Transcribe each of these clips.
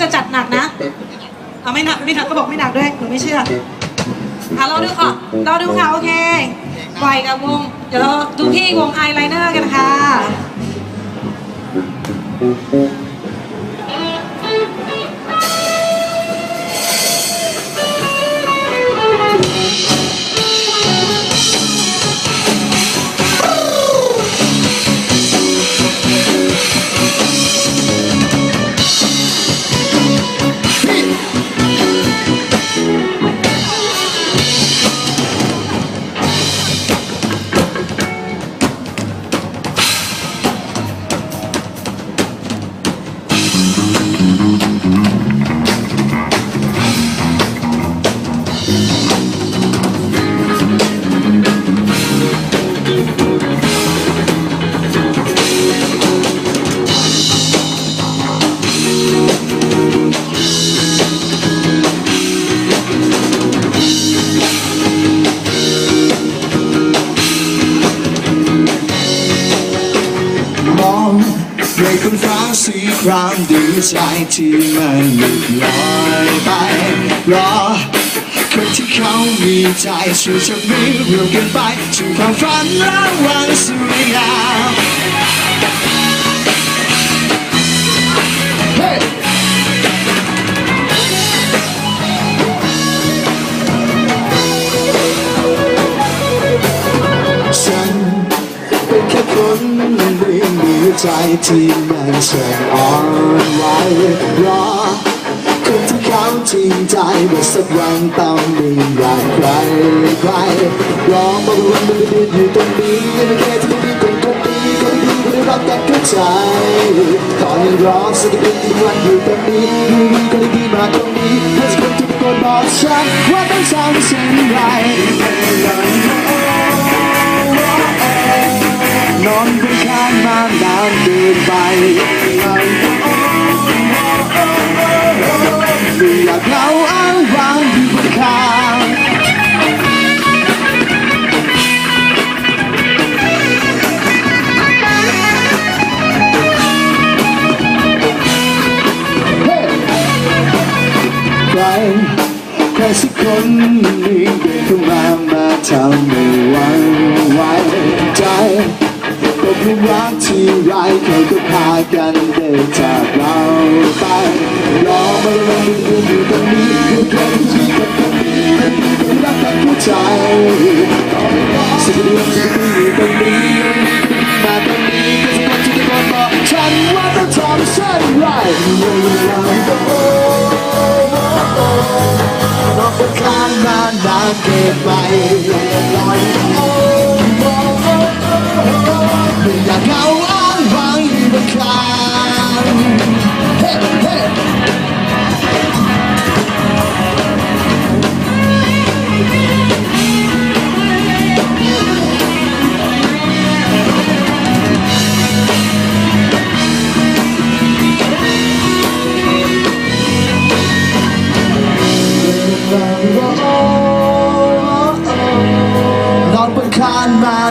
จะจัดหนักนะเอาไม่หนักไม่หนักก็บอกไม่หนักด้วยหนูไม่เชื่ออะเราดูค่ะเราดูค่ะโอเคไหวกับวง เดี๋ยวเราดูพี่วงไอไลเนอร์กันค่ะ สีครามดีใจที่มันหลุดลอยไปรอคนที่เขามีใจช่วยจะมีเรื่องกันไปถึงความฝันระหว่างสุดยา Hey! ใจที่มันแสนอ่อนไหวรอคนที่เขาจริงใจว่าสักวันต้องมีรักใครใครรอมาวันมันเดือดอยู่ตรงนี้ไม่แค่ที่มีคนคนนี้คนที่คนได้รับการเข้าใจขอให้รอสักวันที่วันอยู่ตรงนี้มีคนที่มาตรงนี้เพื่อจะคนที่คนบอกฉันว่าต้องทำเช่นไรานเกินไปไม่อยากเหงาอ้างวางอยู่บนข้างใครใครสักคนหนึ่งเดินเข้ามามาทำให้หวันไหวใจ ตกหลุมรักที่ไรเขาก็พากันเดินจากเราไปรอมาลงมืออยู่ตรงนี้เพื่อแค่ที่จะตรงนี้เป็นรักกันเข้ใจสักเดือนจะไปอยู่ตรงนี้มาตรงนี้ก็จะต้องที่จะบอกฉันว่าต้องทำเช่นไรนอกเป็นข้างนานนานเกินไป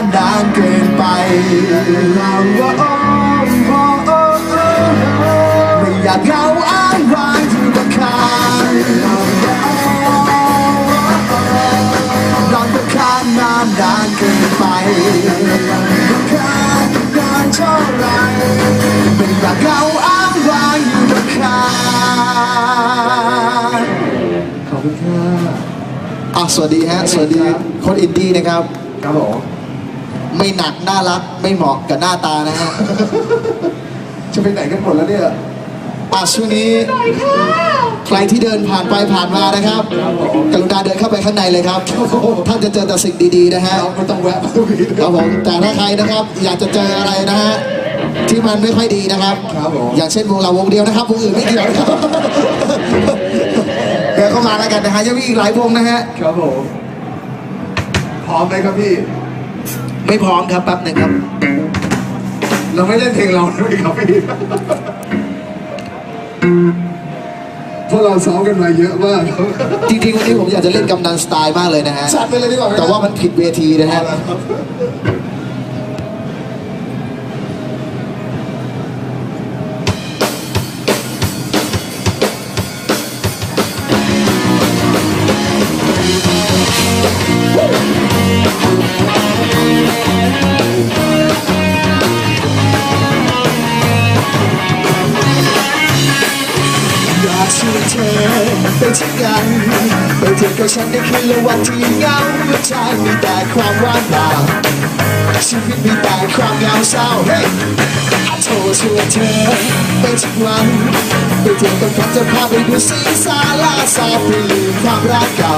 านมานเกินไปเราว่าโอ้อ้โอ้โอ้ไม่อยากเหงาอ้างว้างอยู่บนคานนอนบนคานมานานเกินไปบนคานนานเท่าไรไม่อยากเหงาอ้างว้างอยู่บนคานขอบคุณค่ะอะสวัสดีฮะ สวัสดีคนอินดี้นะครับครับผม ไม่หนักน่ารักไม่เหมาะกับหน้าตานะฮะจะไปไหนกันหมดแล้วเนี่ยอะช่วงนี้ ใครที่เดินผ่านไปผ่านมานะครับ กรุณาเดินเข้าไปข้างในเลยครับท่านจะเจอแต่สิ่งดีๆนะฮะเราไม่ต้องแวะมาตรงนี้ครับผมแต่ถ้าใครนะครับ อยากจะเจออะไรนะฮะที่มันไม่ค่อยดีนะครับครับผมอย่างเช่นวงเราวงเดียวนะครับวงอื่นไม่เกี่ยวนะครับเดี๋ยวเข้ามาแล้วกันนะฮะยังมีอีกหลายวงนะฮะครับผมพร้อมไหมครับพี่ ไม่พร้อมครับแป๊บหนึ่งครับ เราไม่เล่นเพลงเราด้วยครับพี่พวกเราซ้อมกันมาเยอะมากครับจริงๆวันนี้ผมอยากจะเล่นกำนันสไตล์มากเลยนะฮะ จัดไปเลยดีกว่าไหมแต่ว่ามันผิดเวทีนะฮะครับ ไปเที่ยวกันไปเที่ยวกับฉันในคืนละวันที่เหงาหัวใจมีแต่ความว่างเปล่าชีวิตมีแต่ความเหงาเศร้าเฮ้ยโทรชวนเธอไปทุกวันไปเที่ยวกับกันจะพาไปดูสีสาลาสาไปลืมความรักเก่า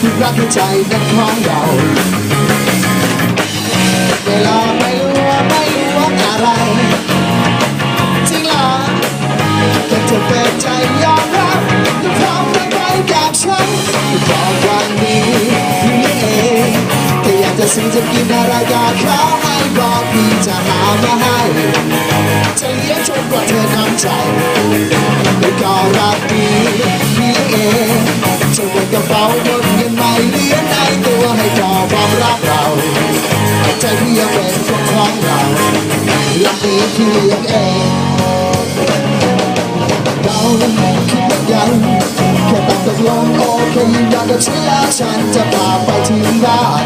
ที่รักในใจนั้นของเราเวลาไม่รู้ว่า ฉันบอกวันนี้พี่เองแต่อยากจะซื้อจะกินอะไรก็ขอให้บอกพี่จะหามาให้จะเลี้ยงจนกว่าเธอน้ำใจและก็รักดีพี่เองจะเงินกระเป๋าหมดเงินไม่เหลือในตัวให้ต่อความรักเราใจพี่ยังเป็นคนของเรารักนี้พี่เลี้ยงเอง เคยืนยันกับฉันแล้วฉันจะพาไปถึงบ้าน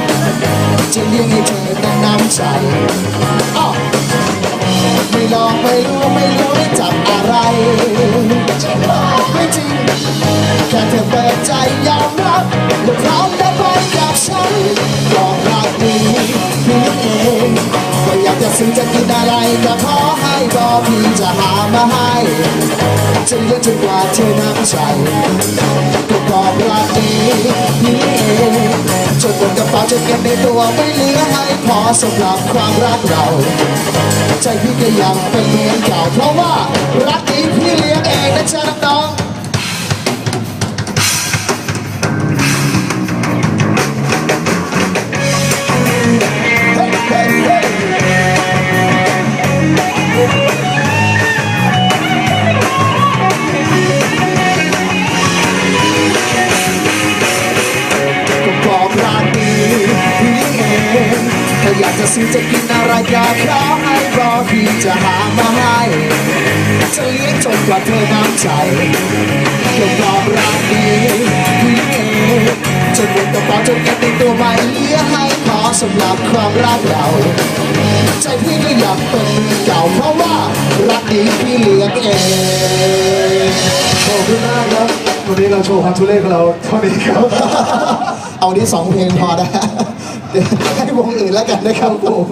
จะเลี้ยงให้เธอนั้นน้ำใจอ้าวไม่ลองไม่รู้ไม่รู้ได้จับอะไรไม่จริงแค่เธอเปิดใจยอมรับและพร้อมจะไปกับฉันบอกรักนี้พี่เองก็อยากจะซื้อจะกินอะไรก็ขอให้บอกพี่จะหามาให้จะเลี้ยงจนกว่าเธอน้ำใจ จนเงินในตัวไม่เหลือให้พอสำหรับความรักเรา ใจพี่ก็ยังเป็นเหมือนเก่าเพราะว่ารักนี้พี่เลี้ยงเองนะจ๊ะน้อง เองถ้าอยากจะซื้อจะกินอะไรก็ขอให้บอกพี่จะหามาให้จะเลี้ยงจนกว่าเธอน้ำใจก็บอกรักดีพี่เองจนหมดกระเป๋าจนเงินในตัวไม่เหลือให้ขอสำหรับความรักเรา ใจพี่ก็อยากเป็นเหมือเก่าเพราะว่ารักนี้พี่เลี้ยงเองขอบคุณมากครับวันนี้เราโชว์ความทุเรศของเราเท่านี้ครับ เอานี้สองเพลงพอนะเดี๋ยว ให้วงอื่นแล้วกันนะครับผม